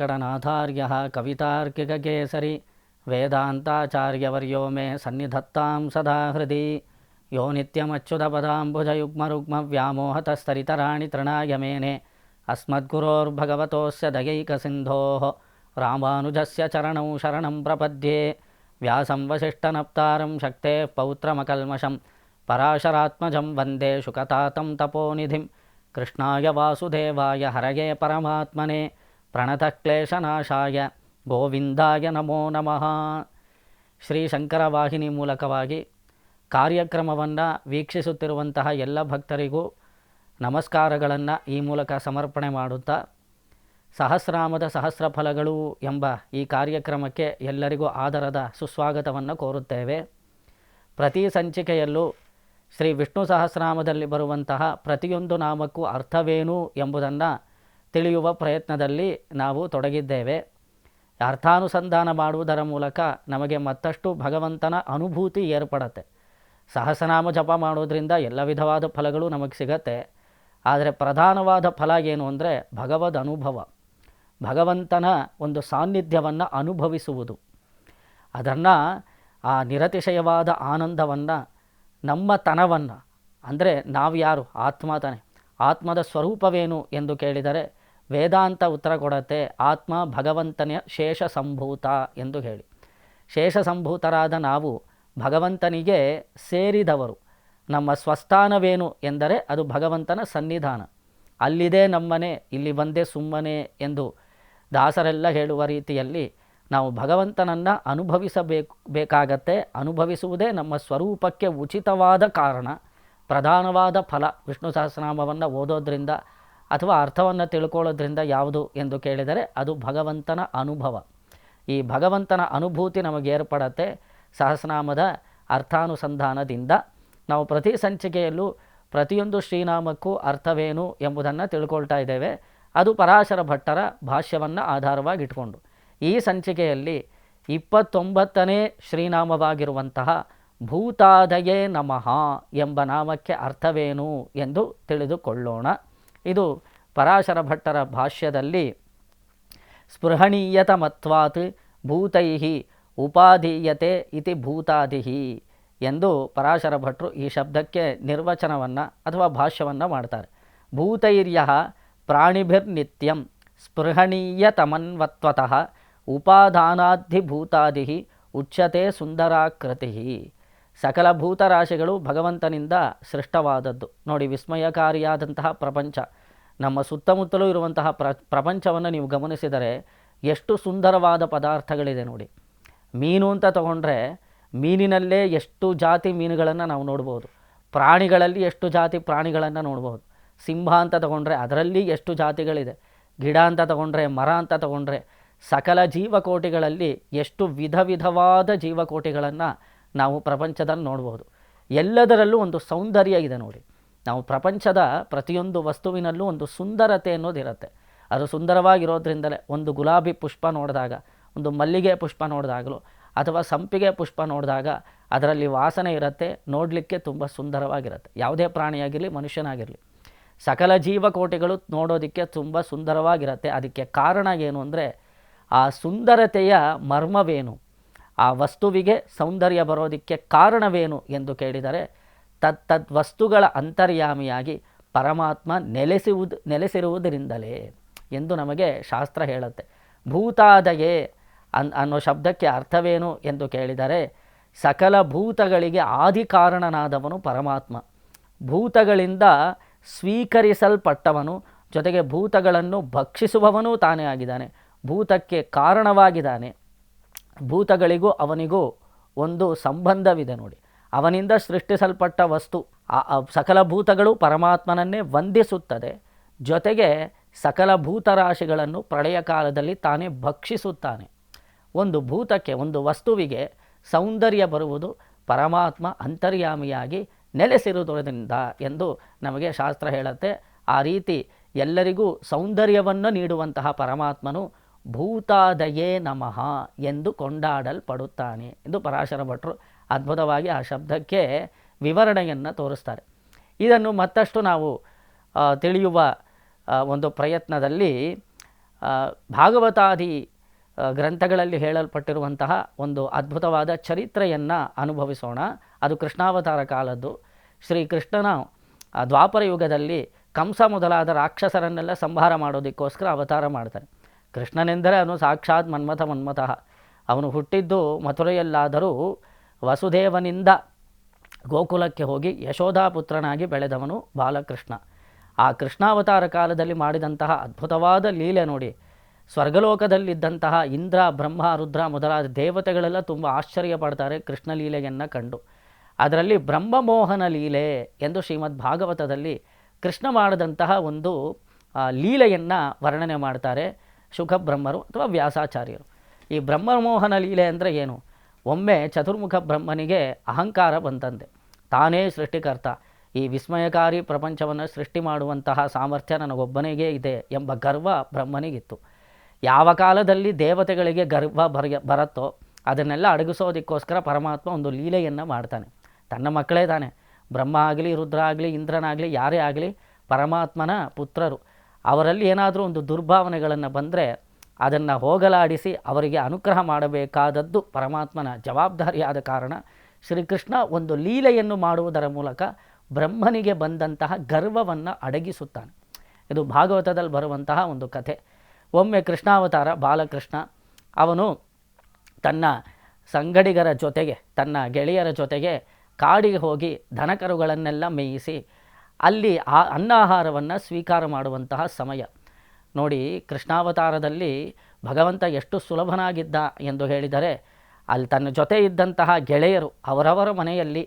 वेङ्कटनाथार्यः कवितार्किककेसरी। वेदान्ताचार्यवर्यो मे सन्निधत्तां सदा हृदि। यो नित्यमच्युतपदाम्बुजयुग्मरुग्मव्यामोहतस्तरितराणि तृणाय मेने अस्मद्गुरोर्भगवतोऽस्य दयैकसिन्धोः। रामानुजस्य चरणौ शरणं प्रपद्ये। व्यासं वसिष्ठनप्तारं शक्तेः पौत्रमकल्मषं। पराशरात्मजं वंदे शुकतातं तपोनिधिं। कृष्णाय वासुदेवाय हरये परमात्मने। ಪ್ರಣತಕ್ಲೇಶನಾಶಾಯ ಗೋವಿಂದಾಯ ನಮೋ ನಮಃ. ಶ್ರೀ ಶಂಕರ ವಾಹಿನಿ ಮೂಲಕವಾಗಿ ಕಾರ್ಯಕ್ರಮವನ್ನು ವೀಕ್ಷಿಸುತ್ತಿರುವಂತಹ ಎಲ್ಲ ಭಕ್ತರಿಗೂ ನಮಸ್ಕಾರಗಳನ್ನು ಈ ಮೂಲಕ ಸಮರ್ಪಣೆ ಮಾಡುತ್ತಾ ಸಹಸ್ರಾಮದ ಸಹಸ್ರ ಫಲಗಳು ಎಂಬ ಈ ಕಾರ್ಯಕ್ರಮಕ್ಕೆ ಎಲ್ಲರಿಗೂ ಆದರದ ಸುಸ್ವಾಗತವನ್ನು ಕೋರುತ್ತೇವೆ. ಪ್ರತಿ ಸಂಚಿಕೆಯಲ್ಲೂ ಶ್ರೀ ವಿಷ್ಣು ಸಹಸ್ರಾಮದಲ್ಲಿ ಬರುವಂತಹ ಪ್ರತಿಯೊಂದು ನಾಮಕ್ಕೂ ಅರ್ಥವೇನು ಎಂಬುದನ್ನು ತಿಳಿಯುವ ಪ್ರಯತ್ನದಲ್ಲಿ ನಾವು ತೊಡಗಿದ್ದೇವೆ. ಅರ್ಥಾನುಸಂಧಾನ ಮಾಡುವುದರ ಮೂಲಕ ನಮಗೆ ಮತ್ತಷ್ಟು ಭಗವಂತನ ಅನುಭೂತಿ ಏರ್ಪಡತ್ತೆ. ಸಹಸ್ರನಾಮ ಜಪ ಮಾಡೋದರಿಂದ ಎಲ್ಲ ವಿಧವಾದ ಫಲಗಳು ನಮಗೆ ಸಿಗತ್ತೆ. ಆದರೆ ಪ್ರಧಾನವಾದ ಫಲ ಏನು ಅಂದರೆ ಭಗವದ್ ಅನುಭವ ಭಗವಂತನ ಒಂದು ಸಾನ್ನಿಧ್ಯವನ್ನು ಅನುಭವಿಸುವುದು. ಅದನ್ನು ಆ ನಿರತಿಶಯವಾದ ಆನಂದವನ್ನು ನಮ್ಮ ತನವನ್ನು ಅಂದರೆ ನಾವು ಯಾರು ಆತ್ಮ ತಾನೆ ಆತ್ಮದ ಸ್ವರೂಪವೇನು ಎಂದು ಕೇಳಿದರೆ ವೇದಾಂತ ಉತ್ತರ ಕೊಡತ್ತೆ, ಆತ್ಮ ಭಗವಂತನ ಶೇಷ ಸಂಭೂತ ಎಂದು ಹೇಳಿ. ಶೇಷ ಸಂಭೂತರಾದ ನಾವು ಭಗವಂತನಿಗೆ ಸೇರಿದವರು. ನಮ್ಮ ಸ್ವಸ್ಥಾನವೇನು ಎಂದರೆ ಅದು ಭಗವಂತನ ಸನ್ನಿಧಾನ. ಅಲ್ಲಿದೆ ನಮ್ಮನೆ, ಇಲ್ಲಿ ಬಂದೆ ಸುಮ್ಮನೆ ಎಂದು ದಾಸರೆಲ್ಲ ಹೇಳುವ ರೀತಿಯಲ್ಲಿ ನಾವು ಭಗವಂತನನ್ನು ಅನುಭವಿಸಬೇಕು, ಬೇಕಾಗತ್ತೆ. ಅನುಭವಿಸುವುದೇ ನಮ್ಮ ಸ್ವರೂಪಕ್ಕೆ ಉಚಿತವಾದ ಕಾರಣ, ಪ್ರಧಾನವಾದ ಫಲ. ವಿಷ್ಣು ಸಹಸ್ರನಾಮವನ್ನು ಓದೋದ್ರಿಂದ ಅಥವಾ ಅರ್ಥವನ್ನು ತಿಳ್ಕೊಳ್ಳೋದ್ರಿಂದ ಯಾವುದು ಎಂದು ಕೇಳಿದರೆ ಅದು ಭಗವಂತನ ಅನುಭವ. ಈ ಭಗವಂತನ ಅನುಭೂತಿ ನಮಗೆ ಏರ್ಪಡತ್ತೆ ಸಹಸ್ರನಾಮದ ಅರ್ಥಾನುಸಂಧಾನದಿಂದ. ನಾವು ಪ್ರತಿ ಸಂಚಿಕೆಯಲ್ಲೂ ಪ್ರತಿಯೊಂದು ಶ್ರೀನಾಮಕ್ಕೂ ಅರ್ಥವೇನು ಎಂಬುದನ್ನು ತಿಳ್ಕೊಳ್ತಾ ಇದ್ದೇವೆ. ಅದು ಪರಾಶರ ಭಟ್ಟರ ಭಾಷ್ಯವನ್ನು ಆಧಾರವಾಗಿಟ್ಕೊಂಡು ಈ ಸಂಚಿಕೆಯಲ್ಲಿ ಇಪ್ಪತ್ತೊಂಬತ್ತನೇ ಶ್ರೀನಾಮವಾಗಿರುವಂತಹ ಭೂತಾದಯೇ ನಮಃ ಎಂಬ ನಾಮಕ್ಕೆ ಅರ್ಥವೇನು ಎಂದು ತಿಳಿದುಕೊಳ್ಳೋಣ. ಇದು ಪರಾಶರ ಭಟ್ಟರ ಭಾಷ್ಯದಲ್ಲಿ ಸ್ಪೃಹಣೀಯತಮತ್ವಾತ್ ಭೂತೈ ಉಪಾಧೀಯತೆ ಇತಿ ಭೂತಾದಿಹಿ ಎಂದು ಪರಾಶರ ಭಟ್ರು ಈ ಶಬ್ದಕ್ಕೆ ನಿರ್ವಚನವನ್ನು ಅಥವಾ ಭಾಷ್ಯವನ್ನು ಮಾಡ್ತಾರೆ. ಭೂತೈರ್ಯ ಪ್ರಾಣಿಭಿರ್ನಿತ್ಯಂ ಸ್ಪೃಹಣೀಯತಮನ್ವತ್ವತಃ ಉಪಾದಾನಾಧಿಭೂತಾದಿ ಉಚ್ಯತೆ ಸುಂದರಾಕೃತಿ ಸಕಲ ಭೂತರಾಶಿಗಳು ಭಗವಂತನಿಂದ ಸೃಷ್ಟವಾದದ್ದು. ನೋಡಿ, ವಿಸ್ಮಯಕಾರಿಯಾದಂತಹ ಪ್ರಪಂಚ. ನಮ್ಮ ಸುತ್ತಮುತ್ತಲೂ ಇರುವಂತಹ ಪ್ರ, ಪ್ರಪಂಚವನ್ನು ನೀವು ಗಮನಿಸಿದರೆ ಎಷ್ಟು ಸುಂದರವಾದ ಪದಾರ್ಥಗಳಿದೆ ನೋಡಿ. ಮೀನು ಅಂತ ತಗೊಂಡ್ರೆ ಮೀನಿನಲ್ಲೇ ಎಷ್ಟು ಜಾತಿ ಮೀನುಗಳನ್ನು ನಾವು ನೋಡ್ಬೋದು. ಪ್ರಾಣಿಗಳಲ್ಲಿ ಎಷ್ಟು ಜಾತಿ ಪ್ರಾಣಿಗಳನ್ನು ನೋಡ್ಬೋದು. ಸಿಂಹ ಅಂತ ತಗೊಂಡ್ರೆ ಅದರಲ್ಲಿ ಎಷ್ಟು ಜಾತಿಗಳಿದೆ. ಗಿಡ ಅಂತ ತಗೊಂಡ್ರೆ ಮರ ಅಂತ ತಗೊಂಡ್ರೆ ಸಕಲ ಜೀವಕೋಟಿಗಳಲ್ಲಿ ಎಷ್ಟು ವಿಧ ವಿಧವಾದ ಜೀವಕೋಟಿಗಳನ್ನು ನಾವು ಪ್ರಪಂಚದಲ್ಲಿ ನೋಡ್ಬೋದು. ಎಲ್ಲದರಲ್ಲೂ ಒಂದು ಸೌಂದರ್ಯ ಇದೆ ನೋಡಿ. ನಾವು ಪ್ರಪಂಚದ ಪ್ರತಿಯೊಂದು ವಸ್ತುವಿನಲ್ಲೂ ಒಂದು ಸುಂದರತೆ ಅನ್ನೋದಿರುತ್ತೆ ಅದು ಸುಂದರವಾಗಿರೋದ್ರಿಂದಲೇ ಒಂದು ಗುಲಾಬಿ ಪುಷ್ಪ ನೋಡಿದಾಗ, ಒಂದು ಮಲ್ಲಿಗೆ ಪುಷ್ಪ ನೋಡಿದಾಗಲೂ, ಅಥವಾ ಸಂಪಿಗೆ ಪುಷ್ಪ ನೋಡಿದಾಗ ಅದರಲ್ಲಿ ವಾಸನೆ ಇರುತ್ತೆ, ನೋಡಲಿಕ್ಕೆ ತುಂಬ ಸುಂದರವಾಗಿರುತ್ತೆ. ಯಾವುದೇ ಪ್ರಾಣಿಯಾಗಿರಲಿ, ಮನುಷ್ಯನಾಗಿರಲಿ. ಸಕಲ ಜೀವಕೋಟಿಗಳು ನೋಡೋದಕ್ಕೆ ತುಂಬ ಸುಂದರವಾಗಿರುತ್ತೆ. ಅದಕ್ಕೆ ಕಾರಣ ಏನು ಅಂದರೆ, ಆ ಸುಂದರತೆಯ ಮರ್ಮವೇನು? ಆ ವಸ್ತುವಿಗೆ ಸೌಂದರ್ಯ ಬರೋದಕ್ಕೆ ಕಾರಣವೇನು ಎಂದು ಕೇಳಿದರೆ, ತತ್ ತದ್ ವಸ್ತುಗಳ ಅಂತರ್ಯಾಮಿಯಾಗಿ ಪರಮಾತ್ಮ ನೆಲೆಸುವುದು, ನೆಲೆಸಿರುವುದರಿಂದಲೇ ಎಂದು ನಮಗೆ ಶಾಸ್ತ್ರ ಹೇಳುತ್ತೆ. ಭೂತಾದಯೇ ಅನ್, ಅನ್ನೋ ಶಬ್ದಕ್ಕೆ ಅರ್ಥವೇನು ಎಂದು ಕೇಳಿದರೆ, ಸಕಲ ಭೂತಗಳಿಗೆ ಆದಿ ಕಾರಣನಾದವನು ಪರಮಾತ್ಮ. ಭೂತಗಳಿಂದ ಸ್ವೀಕರಿಸಲ್ಪಟ್ಟವನು, ಜೊತೆಗೆ ಭೂತಗಳನ್ನು ಭಕ್ಷಿಸುವವನೂ ತಾನೇ ಆಗಿದ್ದಾನೆ. ಭೂತಕ್ಕೆ ಕಾರಣವಾಗಿದ್ದಾನೆ. ಭೂತಗಳಿಗೂ ಅವನಿಗೂ ಒಂದು ಸಂಬಂಧವಿದೆ ನೋಡಿ. ಅವನಿಂದ ಸೃಷ್ಟಿಸಲ್ಪಟ್ಟ ವಸ್ತು, ಆ ಸಕಲ ಭೂತಗಳು ಪರಮಾತ್ಮನನ್ನೇ ವಂದಿಸುತ್ತದೆ. ಜೊತೆಗೆ ಸಕಲ ಭೂತರಾಶಿಗಳನ್ನು ಪ್ರಳಯ ಕಾಲದಲ್ಲಿ ತಾನೇ ಭಕ್ಷಿಸುತ್ತಾನೆ. ಒಂದು ಭೂತಕ್ಕೆ, ಒಂದು ವಸ್ತುವಿಗೆ ಸೌಂದರ್ಯ ಬರುವುದು ಪರಮಾತ್ಮ ಅಂತರ್ಯಾಮಿಯಾಗಿ ನೆಲೆಸಿರುವುದರಿಂದ ಎಂದು ನಮಗೆ ಶಾಸ್ತ್ರ ಹೇಳುತ್ತೆ. ಆ ರೀತಿ ಎಲ್ಲರಿಗೂ ಸೌಂದರ್ಯವನ್ನು ನೀಡುವಂತಹ ಪರಮಾತ್ಮನು ಭೂತಾದಯೇ ನಮಃ ಎಂದು ಕೊಂಡಾಡಲ್ಪಡುತ್ತಾನೆ ಎಂದು ಪರಾಶರ ಭಟ್ರು ಅದ್ಭುತವಾಗಿ ಆ ಶಬ್ದಕ್ಕೆ ವಿವರಣೆಯನ್ನು ತೋರಿಸ್ತಾರೆ. ಇದನ್ನು ಮತ್ತಷ್ಟು ನಾವು ತಿಳಿಯುವ ಒಂದು ಪ್ರಯತ್ನದಲ್ಲಿ ಭಾಗವತಾದಿ ಗ್ರಂಥಗಳಲ್ಲಿ ಹೇಳಲ್ಪಟ್ಟಿರುವಂತಹ ಒಂದು ಅದ್ಭುತವಾದ ಚರಿತ್ರೆಯನ್ನು ಅನುಭವಿಸೋಣ. ಅದು ಕೃಷ್ಣಾವತಾರ ಕಾಲದ್ದು. ಶ್ರೀಕೃಷ್ಣನ ದ್ವಾಪರ ಯುಗದಲ್ಲಿ ಕಂಸ ಮೊದಲಾದ ರಾಕ್ಷಸರನ್ನೆಲ್ಲ ಸಂಹಾರ ಮಾಡೋದಕ್ಕೋಸ್ಕರ ಅವತಾರ ಮಾಡ್ತಾನೆ ಕೃಷ್ಣನೆಂದರೆ ಅವನು ಸಾಕ್ಷಾತ್ ಮನ್ಮಥ ಮನ್ಮಥಃ. ಅವನು ಹುಟ್ಟಿದ್ದು ಮಥುರೆಯಲ್ಲಾದರೂ ವಸುದೇವನಿಂದ ಗೋಕುಲಕ್ಕೆ ಹೋಗಿ ಯಶೋಧಾ ಪುತ್ರನಾಗಿ ಬೆಳೆದವನು ಬಾಲಕೃಷ್ಣ. ಆ ಕೃಷ್ಣಾವತಾರ ಕಾಲದಲ್ಲಿ ಮಾಡಿದಂತಹ ಅದ್ಭುತವಾದ ಲೀಲೆ ನೋಡಿ. ಸ್ವರ್ಗಲೋಕದಲ್ಲಿದ್ದಂತಹ ಇಂದ್ರ, ಬ್ರಹ್ಮ, ರುದ್ರ ಮೊದಲಾದ ದೇವತೆಗಳೆಲ್ಲ ತುಂಬ ಆಶ್ಚರ್ಯ ಪಡ್ತಾರೆ ಕೃಷ್ಣ ಲೀಲೆಯನ್ನು ಕಂಡು. ಅದರಲ್ಲಿ ಬ್ರಹ್ಮಮೋಹನ ಲೀಲೆ ಎಂದು ಶ್ರೀಮದ್ ಭಾಗವತದಲ್ಲಿ ಕೃಷ್ಣ ಮಾಡಿದಂತಹ ಒಂದು ಲೀಲೆಯನ್ನು ವರ್ಣನೆ ಮಾಡ್ತಾರೆ. ಶುಖಬ್ರಹ್ಮರು ಅಥವಾ ವ್ಯಾಸಾಚಾರ್ಯರು. ಈ ಬ್ರಹ್ಮಮೋಹನ ಲೀಲೆ ಅಂದರೆ ಏನು? ಒಮ್ಮೆ ಚತುರ್ಮುಖ ಬ್ರಹ್ಮನಿಗೆ ಅಹಂಕಾರ ಬಂತಂತೆ. ತಾನೇ ಸೃಷ್ಟಿಕರ್ತ. ಈ ವಿಸ್ಮಯಕಾರಿ ಪ್ರಪಂಚವನ್ನು ಸೃಷ್ಟಿ ಮಾಡುವಂತಹ ಸಾಮರ್ಥ್ಯ ನನಗೊಬ್ಬನಿಗೆ ಇದೆ ಎಂಬ ಗರ್ವ ಬ್ರಹ್ಮನಿಗಿತ್ತು. ಯಾವ ಕಾಲದಲ್ಲಿ ದೇವತೆಗಳಿಗೆ ಗರ್ವ ಬರ ಬರುತ್ತೋ ಅದನ್ನೆಲ್ಲ ಅಡಗಿಸೋದಕ್ಕೋಸ್ಕರ ಪರಮಾತ್ಮ ಒಂದು ಲೀಲೆಯನ್ನು ಮಾಡ್ತಾನೆ. ತನ್ನ ಮಕ್ಕಳೇ ತಾನೆ. ಬ್ರಹ್ಮ ಆಗಲಿ, ರುದ್ರ ಆಗಲಿ, ಇಂದ್ರನಾಗಲಿ, ಯಾರೇ ಆಗಲಿ ಪರಮಾತ್ಮನ ಪುತ್ರರು. ಅವರಲ್ಲಿ ಏನಾದರೂ ಒಂದು ದುರ್ಭಾವನೆಗಳನ್ನು ಬಂದರೆ ಅದನ್ನು ಹೋಗಲಾಡಿಸಿ ಅವರಿಗೆ ಅನುಗ್ರಹ ಮಾಡಬೇಕಾದದ್ದು ಪರಮಾತ್ಮನ ಜವಾಬ್ದಾರಿಯಾದ ಕಾರಣ. ಶ್ರೀಕೃಷ್ಣ ಒಂದು ಲೀಲೆಯನ್ನು ಮಾಡುವುದರ ಮೂಲಕ ಬ್ರಹ್ಮನಿಗೆ ಬಂದಂತಹ ಗರ್ವವನ್ನು ಅಡಗಿಸುತ್ತಾನೆ. ಇದು ಭಾಗವತದಲ್ಲಿ ಬರುವಂತಹ ಒಂದು ಕಥೆ. ಒಮ್ಮೆ ಕೃಷ್ಣಾವತಾರ ಬಾಲಕೃಷ್ಣ, ಅವನು ತನ್ನ ಸಂಗಡಿಗರ ಜೊತೆಗೆ, ತನ್ನ ಗೆಳೆಯರ ಜೊತೆಗೆ ಕಾಡಿಗೆ ಹೋಗಿ ದನಕರುಗಳನ್ನೆಲ್ಲ ಮೇಯಿಸಿ ಅಲ್ಲಿ ಆ ಅನ್ನಾಹಾರವನ್ನು ಸ್ವೀಕಾರ ಮಾಡುವಂತಹ ಸಮಯ. ನೋಡಿ, ಕೃಷ್ಣಾವತಾರದಲ್ಲಿ ಭಗವಂತ ಎಷ್ಟು ಸುಲಭನಾಗಿದ್ದ ಎಂದು ಹೇಳಿದರೆ, ಅಲ್ಲಿ ತನ್ನ ಜೊತೆ ಇದ್ದಂತಹ ಗೆಳೆಯರು ಅವರವರ ಮನೆಯಲ್ಲಿ,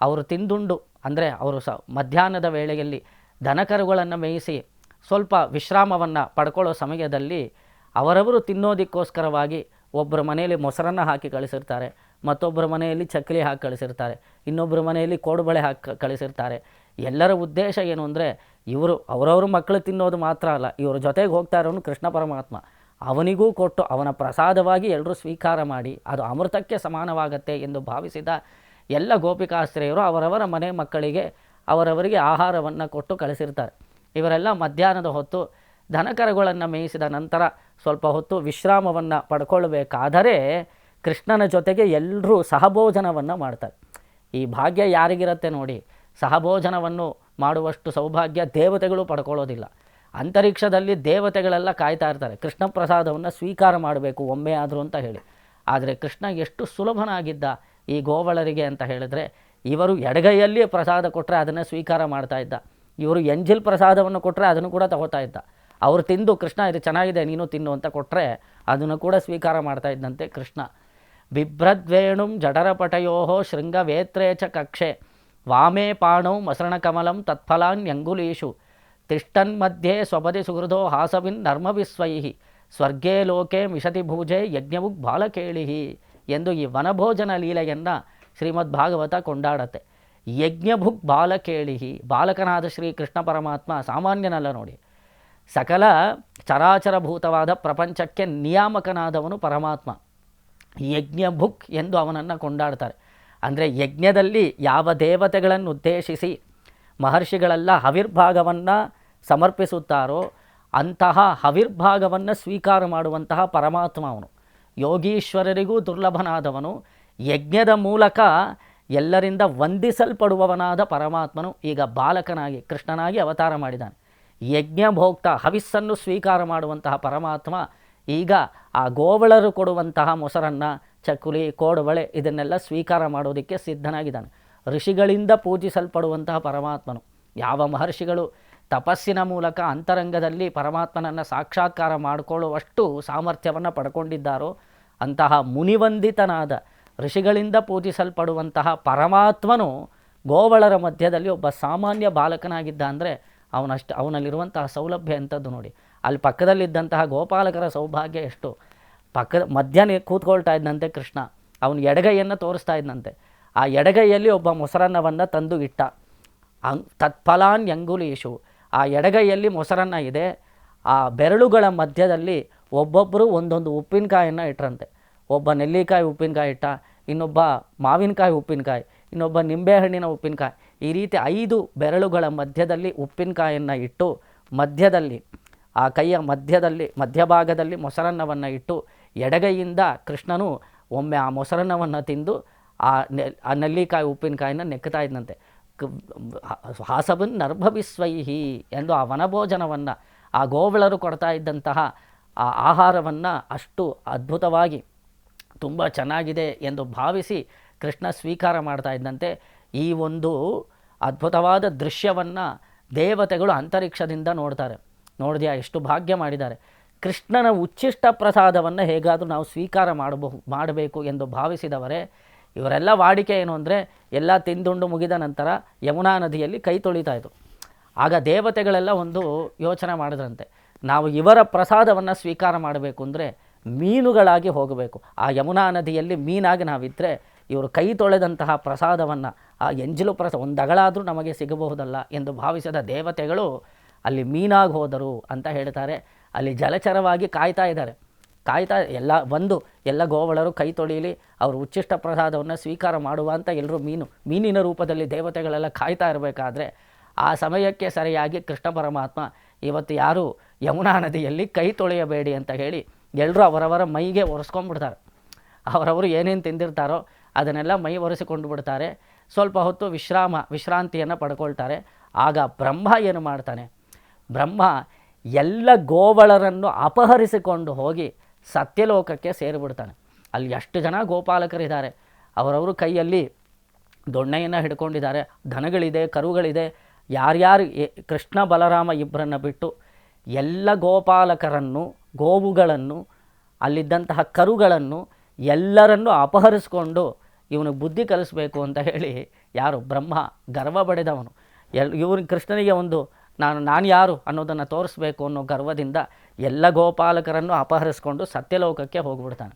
ಅವರು ತಿಂದುಂಡು, ಅಂದರೆ ಅವರು ಸ ಮಧ್ಯಾಹ್ನದ ವೇಳೆಯಲ್ಲಿ ದನಕರುಗಳನ್ನು ಮೇಯಿಸಿ ಸ್ವಲ್ಪ ವಿಶ್ರಾಮವನ್ನು ಪಡ್ಕೊಳ್ಳೋ ಸಮಯದಲ್ಲಿ ಅವರವರು ತಿನ್ನೋದಕ್ಕೋಸ್ಕರವಾಗಿ ಒಬ್ಬರ ಮನೆಯಲ್ಲಿ ಮೊಸರನ್ನು ಹಾಕಿ ಕಳಿಸಿರ್ತಾರೆ ಮತ್ತೊಬ್ಬರ ಮನೆಯಲ್ಲಿ ಚಕ್ಕಲಿ ಹಾಕಿ ಕಳಿಸಿರ್ತಾರೆ ಇನ್ನೊಬ್ಬರ ಮನೆಯಲ್ಲಿ ಕೋಡುಬಳೆ ಹಾಕಿ ಕಳಿಸಿರ್ತಾರೆ. ಎಲ್ಲರ ಉದ್ದೇಶ ಏನು ಅಂದರೆ ಇವರು ಅವರವ್ರ ಮಕ್ಕಳು ತಿನ್ನೋದು ಮಾತ್ರ ಅಲ್ಲ, ಇವ್ರ ಜೊತೆಗೆ ಹೋಗ್ತಾ ಇರೋನು ಕೃಷ್ಣ ಪರಮಾತ್ಮ. ಅವನಿಗೂ ಕೊಟ್ಟು ಅವನ ಪ್ರಸಾದವಾಗಿ ಎಲ್ಲರೂ ಸ್ವೀಕಾರ ಮಾಡಿ ಅದು ಅಮೃತಕ್ಕೆ ಸಮಾನವಾಗತ್ತೆ ಎಂದು ಭಾವಿಸಿದ ಎಲ್ಲ ಗೋಪಿಕಾಸ್ತ್ರೀಯರು ಅವರವರ ಮನೆ ಮಕ್ಕಳಿಗೆ ಅವರವರಿಗೆ ಆಹಾರವನ್ನು ಕೊಟ್ಟು ಕಳಿಸಿರ್ತಾರೆ. ಇವರೆಲ್ಲ ಮಧ್ಯಾಹ್ನದ ಹೊತ್ತು ಧನಕರಗಳನ್ನು ಮೇಯಿಸಿದ ನಂತರ ಸ್ವಲ್ಪ ಹೊತ್ತು ವಿಶ್ರಾಮವನ್ನು ಪಡ್ಕೊಳ್ಬೇಕಾದರೆ ಕೃಷ್ಣನ ಜೊತೆಗೆ ಎಲ್ಲರೂ ಸಹಭೋಜನವನ್ನು ಮಾಡ್ತಾರೆ. ಈ ಭಾಗ್ಯ ಯಾರಿಗಿರತ್ತೆ ನೋಡಿ ಸಹಭೋಜನವನ್ನು ಮಾಡುವಷ್ಟು ಸೌಭಾಗ್ಯ ದೇವತೆಗಳು ಪಡ್ಕೊಳ್ಳೋದಿಲ್ಲ. ಅಂತರಿಕ್ಷದಲ್ಲಿ ದೇವತೆಗಳೆಲ್ಲ ಕಾಯ್ತಾ ಇರ್ತಾರೆ. ಕೃಷ್ಣ ಪ್ರಸಾದವನ್ನು ಸ್ವೀಕಾರ ಮಾಡಬೇಕು, ಒಮ್ಮೆ ಆದರೂ ಅಂತ ಹೇಳಿ. ಆದರೆ ಕೃಷ್ಣ ಎಷ್ಟು ಸುಲಭನಾಗಿದ್ದ ಈ ಗೋವಳರಿಗೆ ಅಂತ ಹೇಳಿದ್ರೆ, ಇವರು ಎಡಗೈಯಲ್ಲಿ ಪ್ರಸಾದ ಕೊಟ್ಟರೆ ಅದನ್ನು ಸ್ವೀಕಾರ ಮಾಡ್ತಾ ಇದ್ದ. ಇವರು ಎಂಜಿಲ್ ಪ್ರಸಾದವನ್ನು ಕೊಟ್ಟರೆ ಅದನ್ನು ಕೂಡ ತಗೋತಾ ಇದ್ದ. ಅವರು ತಿಂದು, ಕೃಷ್ಣ, ಇದು ಚೆನ್ನಾಗಿದೆ, ನೀನು ತಿನ್ನು ಅಂತ ಕೊಟ್ಟರೆ ಅದನ್ನು ಕೂಡ ಸ್ವೀಕಾರ ಮಾಡ್ತಾ ಇದ್ದಂತೆ ಕೃಷ್ಣ. ಬಿಭ್ರದ್ವೇಣುಂ ಜಠರಪಟಯೋಹೋ ಶೃಂಗವೇತ್ರೇ ಚ ಕಕ್ಷೆ ವಾಮೇ ಪಾಣೌ ಮಸರಣಕಮಲಂ ತತ್ಫಲಾನ್ಯಂಗುಲೀಷು ತಿಷ್ಟನ್ಮಧ್ಯೆ ಸ್ವಪದಿ ಸುಹೃದೋ ಹಾಸವಿನ್ ನರ್ಮವಿಸ್ವೈ ಸ್ವರ್ಗೇ ಲೋಕೆ ಮಿಷತಿ ಭೂಜೆ ಯಜ್ಞವುಗ್ ಬಾಲಕೇಳಿಹಿ ಎಂದು ಈ ವನಭೋಜನ ಲೀಲೆಯನ್ನು ಶ್ರೀಮದ್ ಭಾಗವತ ಕೊಂಡಾಡತ್ತೆ. ಯಜ್ಞಭುಗ್ ಬಾಲಕೇಳಿಹಿ ಬಾಲಕನಾದ ಶ್ರೀ ಕೃಷ್ಣ ಪರಮಾತ್ಮ ಸಾಮಾನ್ಯನಲ್ಲ ನೋಡಿ. ಸಕಲ ಚರಾಚರಭೂತವಾದ ಪ್ರಪಂಚಕ್ಕೆ ನಿಯಾಮಕನಾದವನು ಪರಮಾತ್ಮ. ಯಜ್ಞಭುಕ್ ಎಂದು ಅವನನ್ನು ಕೊಂಡಾಡ್ತಾರೆ. ಅಂದರೆ ಯಜ್ಞದಲ್ಲಿ ಯಾವ ದೇವತೆಗಳನ್ನು ಉದ್ದೇಶಿಸಿ ಮಹರ್ಷಿಗಳೆಲ್ಲ ಹವಿರ್ಭಾಗವನ್ನು ಸಮರ್ಪಿಸುತ್ತಾರೋ ಅಂತಹ ಹವಿರ್ಭಾಗವನ್ನು ಸ್ವೀಕಾರ ಮಾಡುವಂತಹ ಪರಮಾತ್ಮ ಅವನು. ಯೋಗೀಶ್ವರರಿಗೂ ದುರ್ಲಭನಾದವನು. ಯಜ್ಞದ ಮೂಲಕ ಎಲ್ಲರಿಂದ ವಂದಿಸಲ್ಪಡುವವನಾದ ಪರಮಾತ್ಮನು ಈಗ ಬಾಲಕನಾಗಿ, ಕೃಷ್ಣನಾಗಿ ಅವತಾರ ಮಾಡಿದಾನೆ ಯಜ್ಞ ಭೋಕ್ತ ಹವಿಸ್ಸನ್ನು ಸ್ವೀಕಾರ ಮಾಡುವಂತಹ ಪರಮಾತ್ಮ ಈಗ ಆ ಗೋವಳರು ಕೊಡುವಂತಹ ಮೊಸರನ್ನು ಚಕ್ಕುಲಿ ಕೋಡುಬಳೆ ಇದನ್ನೆಲ್ಲ ಸ್ವೀಕಾರ ಮಾಡೋದಕ್ಕೆ ಸಿದ್ಧನಾಗಿದ್ದಾನೆ. ಋಷಿಗಳಿಂದ ಪೂಜಿಸಲ್ಪಡುವಂತಹ ಪರಮಾತ್ಮನು. ಯಾವ ಮಹರ್ಷಿಗಳು ತಪಸ್ಸಿನ ಮೂಲಕ ಅಂತರಂಗದಲ್ಲಿ ಪರಮಾತ್ಮನನ್ನು ಸಾಕ್ಷಾತ್ಕಾರ ಮಾಡಿಕೊಳ್ಳುವಷ್ಟು ಸಾಮರ್ಥ್ಯವನ್ನು ಪಡ್ಕೊಂಡಿದ್ದಾರೋ, ಅಂತಹ ಮುನಿವಂದಿತನಾದ ಋಷಿಗಳಿಂದ ಪೂಜಿಸಲ್ಪಡುವಂತಹ ಪರಮಾತ್ಮನು ಗೋವಳರ ಮಧ್ಯದಲ್ಲಿ ಒಬ್ಬ ಸಾಮಾನ್ಯ ಬಾಲಕನಾಗಿದ್ದ ಅಂದರೆ ಅವನಷ್ಟು ಅವನಲ್ಲಿರುವಂತಹ ಸೌಲಭ್ಯ ಎಂಥದ್ದು ನೋಡಿ. ಅಲ್ಲಿ ಪಕ್ಕದಲ್ಲಿದ್ದಂತಹ ಗೋಪಾಲಕರ ಸೌಭಾಗ್ಯ ಎಷ್ಟು? ಪಕ್ಕದ ಮಧ್ಯಾಹ್ನ ಕೂತ್ಕೊಳ್ತಾ ಇದ್ದಂತೆ ಕೃಷ್ಣ. ಅವನು ಎಡಗೈಯನ್ನು ತೋರಿಸ್ತಾ ಇದ್ದಂತೆ ಆ ಎಡಗೈಯಲ್ಲಿ ಒಬ್ಬ ಮೊಸರನ್ನವನ್ನು ತಂದು ಇಟ್ಟ. ಅಂಗ್ ತತ್ಫಲಾನ್ ಯಂಗುಲೀಶು. ಆ ಎಡಗೈಯಲ್ಲಿ ಮೊಸರನ್ನ ಇದೆ. ಆ ಬೆರಳುಗಳ ಮಧ್ಯದಲ್ಲಿ ಒಬ್ಬೊಬ್ಬರು ಒಂದೊಂದು ಉಪ್ಪಿನಕಾಯನ್ನು ಇಟ್ಟರಂತೆ ಒಬ್ಬ ನೆಲ್ಲಿಕಾಯಿ ಉಪ್ಪಿನಕಾಯಿ ಇಟ್ಟ, ಇನ್ನೊಬ್ಬ ಮಾವಿನಕಾಯಿ ಉಪ್ಪಿನಕಾಯಿ, ಇನ್ನೊಬ್ಬ ನಿಂಬೆಹಣ್ಣಿನ ಉಪ್ಪಿನಕಾಯಿ. ಈ ರೀತಿ ಐದು ಬೆರಳುಗಳ ಮಧ್ಯದಲ್ಲಿ ಉಪ್ಪಿನಕಾಯನ್ನು ಇಟ್ಟು ಮಧ್ಯದಲ್ಲಿ, ಆ ಕೈಯ ಮಧ್ಯದಲ್ಲಿ, ಮಧ್ಯಭಾಗದಲ್ಲಿ ಮೊಸರನ್ನವನ್ನು ಇಟ್ಟು ಎಡಗೈಯಿಂದ ಕೃಷ್ಣನು ಒಮ್ಮೆ ಆ ಮೊಸರನ್ನವನ್ನು ತಿಂದು ಆ ನೆ, ಆ ನೆಲ್ಲಿಕಾಯಿ ಉಪ್ಪಿನಕಾಯಿನ ನೆಕ್ಕುತ್ತಾ ಇದ್ದಂತೆ ನರ್ಭವಿಸ್ವೈಹಿ ಎಂದು ಆ ವನಭೋಜನವನ್ನು ಆ ಗೋವಳರು ಕೊಡ್ತಾ ಇದ್ದಂತಹ ಆ ಆಹಾರವನ್ನು ಅಷ್ಟು ಅದ್ಭುತವಾಗಿ ತುಂಬ ಚೆನ್ನಾಗಿದೆ ಎಂದು ಭಾವಿಸಿ ಕೃಷ್ಣ ಸ್ವೀಕಾರ ಮಾಡ್ತಾ ಇದ್ದಂತೆ ಈ ಒಂದು ಅದ್ಭುತವಾದ ದೃಶ್ಯವನ್ನು ದೇವತೆಗಳು ಅಂತರಿಕ್ಷದಿಂದ ನೋಡ್ತಾರೆ. ನೋಡಿದ್ಯಾ ಎಷ್ಟು ಭಾಗ್ಯ ಮಾಡಿದ್ದಾರೆ. ಕೃಷ್ಣನ ಉಚ್ಚಿಷ್ಟ ಪ್ರಸಾದವನ್ನು ಹೇಗಾದರೂ ನಾವು ಸ್ವೀಕಾರ ಮಾಡಬಹು ಮಾಡಬೇಕು ಎಂದು ಭಾವಿಸಿದವರೇ, ಇವರೆಲ್ಲ ವಾಡಿಕೆ ಏನು ಅಂದರೆ ಎಲ್ಲ ತಿಂದುಂಡು ಮುಗಿದ ನಂತರ ಯಮುನಾ ನದಿಯಲ್ಲಿ ಕೈ ಇತ್ತು ಆಗ ದೇವತೆಗಳೆಲ್ಲ ಒಂದು ಯೋಚನೆ ಮಾಡಿದ್ರಂತೆ, ನಾವು ಇವರ ಪ್ರಸಾದವನ್ನು ಸ್ವೀಕಾರ ಮಾಡಬೇಕು ಅಂದರೆ ಮೀನುಗಳಾಗಿ ಹೋಗಬೇಕು. ಆ ಯಮುನಾ ನದಿಯಲ್ಲಿ ಮೀನಾಗಿ ನಾವಿದ್ದರೆ ಇವರು ಕೈ ತೊಳೆದಂತಹ ಪ್ರಸಾದವನ್ನು, ಆ ಎಂಜಲು ಪ್ರಸ, ಒಂದಗಳಾದರೂ ನಮಗೆ ಸಿಗಬಹುದಲ್ಲ ಎಂದು ಭಾವಿಸಿದ ದೇವತೆಗಳು ಅಲ್ಲಿ ಮೀನಾಗಿ ಹೋದರು ಅಂತ ಹೇಳ್ತಾರೆ. ಅಲ್ಲಿ ಜಲಚರವಾಗಿ ಕಾಯ್ತಾ ಇದ್ದಾರೆ. ಕಾಯ್ತಾ ಎಲ್ಲ ಬಂದು ಎಲ್ಲ ಗೋವಳರು ಕೈ ತೊಳೀಲಿ ಅವರು ಉಚ್ಚಿಷ್ಟ ಪ್ರಸಾದವನ್ನು ಸ್ವೀಕಾರ ಮಾಡುವ ಅಂತ ಎಲ್ಲರೂ ಮೀನು, ಮೀನಿನ ರೂಪದಲ್ಲಿ ದೇವತೆಗಳೆಲ್ಲ ಕಾಯ್ತಾ ಇರಬೇಕಾದ್ರೆ ಆ ಸಮಯಕ್ಕೆ ಸರಿಯಾಗಿ ಕೃಷ್ಣ ಪರಮಾತ್ಮ ಇವತ್ತು ಯಾರು ಯಮುನಾ ನದಿಯಲ್ಲಿ ಕೈ ತೊಳೆಯಬೇಡಿ ಅಂತ ಹೇಳಿ ಎಲ್ಲರೂ ಅವರವರ ಮೈಗೆ ಒರೆಸ್ಕೊಂಡ್ಬಿಡ್ತಾರೆ. ಅವರವರು ಏನೇನು ತಿಂದಿರ್ತಾರೋ ಅದನ್ನೆಲ್ಲ ಮೈ ಒರೆಸಿಕೊಂಡು ಬಿಡ್ತಾರೆ. ಸ್ವಲ್ಪ ಹೊತ್ತು ವಿಶ್ರಾಮ, ವಿಶ್ರಾಂತಿಯನ್ನು ಪಡ್ಕೊಳ್ತಾರೆ. ಆಗ ಬ್ರಹ್ಮ ಏನು ಮಾಡ್ತಾನೆ? ಬ್ರಹ್ಮ ಎಲ್ಲ ಗೋವಳರನ್ನು ಅಪಹರಿಸಿಕೊಂಡು ಹೋಗಿ ಸತ್ಯಲೋಕಕ್ಕೆ ಸೇರಿಬಿಡ್ತಾನೆ. ಅಲ್ಲಿ ಎಷ್ಟು ಜನ ಗೋಪಾಲಕರಿದ್ದಾರೆ? ಅವರವರು ಕೈಯಲ್ಲಿ ದೊಣ್ಣೆಯನ್ನು ಹಿಡ್ಕೊಂಡಿದ್ದಾರೆ. ದನಗಳಿದೆ, ಕರುಗಳಿದೆ. ಯಾರ್ಯಾರು ಕೃಷ್ಣ ಬಲರಾಮ ಇಬ್ಬರನ್ನು ಬಿಟ್ಟು ಎಲ್ಲ ಗೋಪಾಲಕರನ್ನು, ಗೋವುಗಳನ್ನು, ಅಲ್ಲಿದ್ದಂತಹ ಕರುಗಳನ್ನು ಎಲ್ಲರನ್ನು ಅಪಹರಿಸ್ಕೊಂಡು ಇವನಿಗೆ ಬುದ್ಧಿ ಕಲಿಸಬೇಕು ಅಂತ ಹೇಳಿ ಯಾರು ಬ್ರಹ್ಮ ಗರ್ವ ಪಡೆದವನು. ಎಲ್, ಇವನು ಕೃಷ್ಣನಿಗೆ ಒಂದು ನಾನು ನಾನು ಯಾರು ಅನ್ನೋದನ್ನು ತೋರಿಸ್ಬೇಕು ಅನ್ನೋ ಗರ್ವದಿಂದ ಎಲ್ಲ ಗೋಪಾಲಕರನ್ನು ಅಪಹರಿಸ್ಕೊಂಡು ಸತ್ಯಲೋಕಕ್ಕೆ ಹೋಗ್ಬಿಡ್ತಾನೆ.